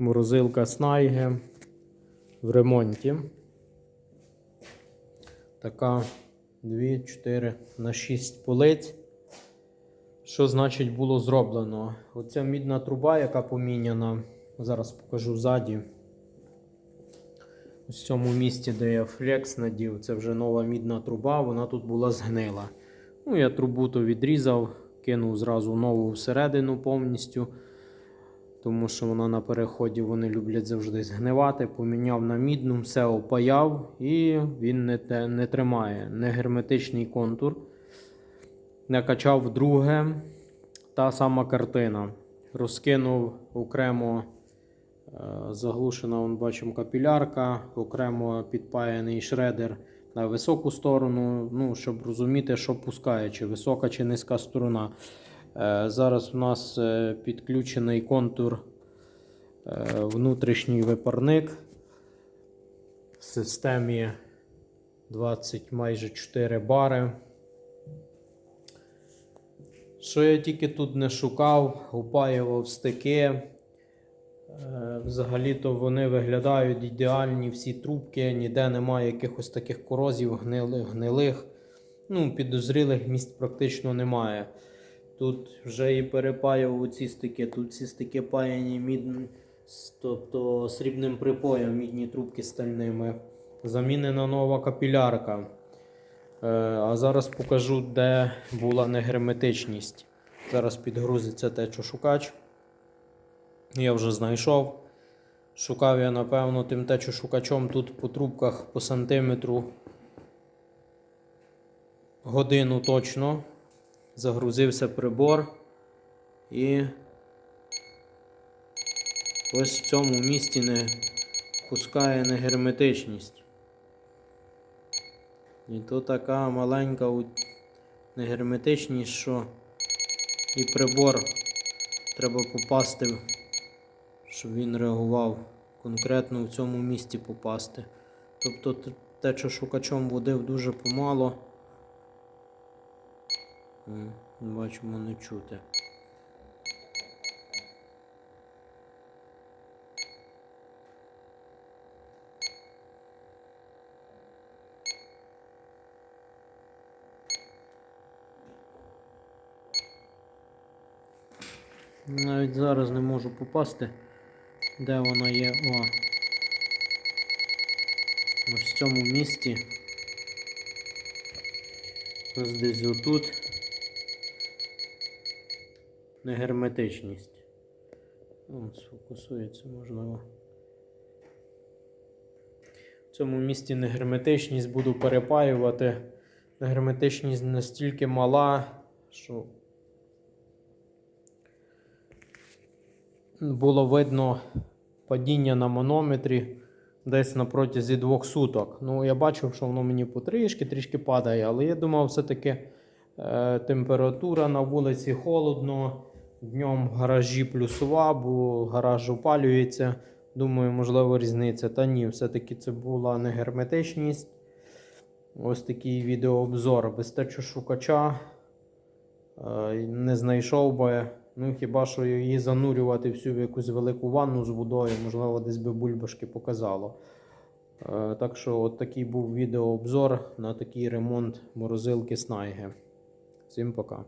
Морозилка Снайге в ремонті. Така 2, 4 на 6 полиць. Що значить було зроблено? Оця мідна труба, яка поміняна, зараз покажу ззаді. В цьому місці, де я флекс надів, це вже нова мідна труба, вона тут була згнила. Ну, я трубу то відрізав, кинув зразу нову всередину повністю, тому що вона на переході вони люблять завжди згнивати. Поміняв на мідну, все опаяв і він не, не тримає. Не герметичний контур. Накачав вдруге. Та сама картина. Розкинув окремо е, заглушена, вон, бачимо, капілярка, окремо підпаяний шредер на високу сторону, ну, щоб розуміти, що пускає, чи висока, чи низька сторона. Е, Зараз у нас е, підключений контур е, внутрішній випарник в системі 20 майже 4 бари. Що я тільки тут не шукав, опаював стики. Взагалі-то вони виглядають ідеальні, всі трубки, ніде немає якихось таких корозів гнилих. Ну, підозрілих місць практично немає. Тут вже і перепаював ці стики, тут ці стики паяні мідним, тобто срібним припоєм, мідні трубки стальними. Замінена нова капілярка. Е, А зараз покажу, де була негерметичність. Зараз підгрузиться течошукач. Я вже знайшов. Шукав я, напевно, тим течошукачом тут по трубках по сантиметру годину точно. Загрузився прибор. І ось в цьому місці не пускає негерметичність. І то така маленька негерметичність, що і прибор треба попасти, щоб він реагував конкретно в цьому місці попасти. Тобто те, що шукачом водив дуже помало. М, Бачимо, не чути. Навіть зараз не можу попасти, де вона є. О. Ось в цьому місці. Ось десь отут. Негерметичність. Сфокусується, можливо. В цьому місці негерметичність буду перепаювати. Негерметичність настільки мала, що було видно падіння на манометрі десь на протязі двох суток. Ну, я бачив, що воно мені потрішки трішки падає, але я думав, все-таки е, температура на вулиці холодно, в гаражі плюсова, бо гараж опалюється. Думаю, можливо, різниця. Та ні, все-таки це була не герметичність. Ось такий відеообзор без течошукача. Е, Не знайшов би. Ну, хіба що її занурювати всю в якусь велику ванну з водою, можливо, десь би бульбашки показало. Е, Так що, от такий був відеообзор на такий ремонт морозилки Снайге. Всім пока.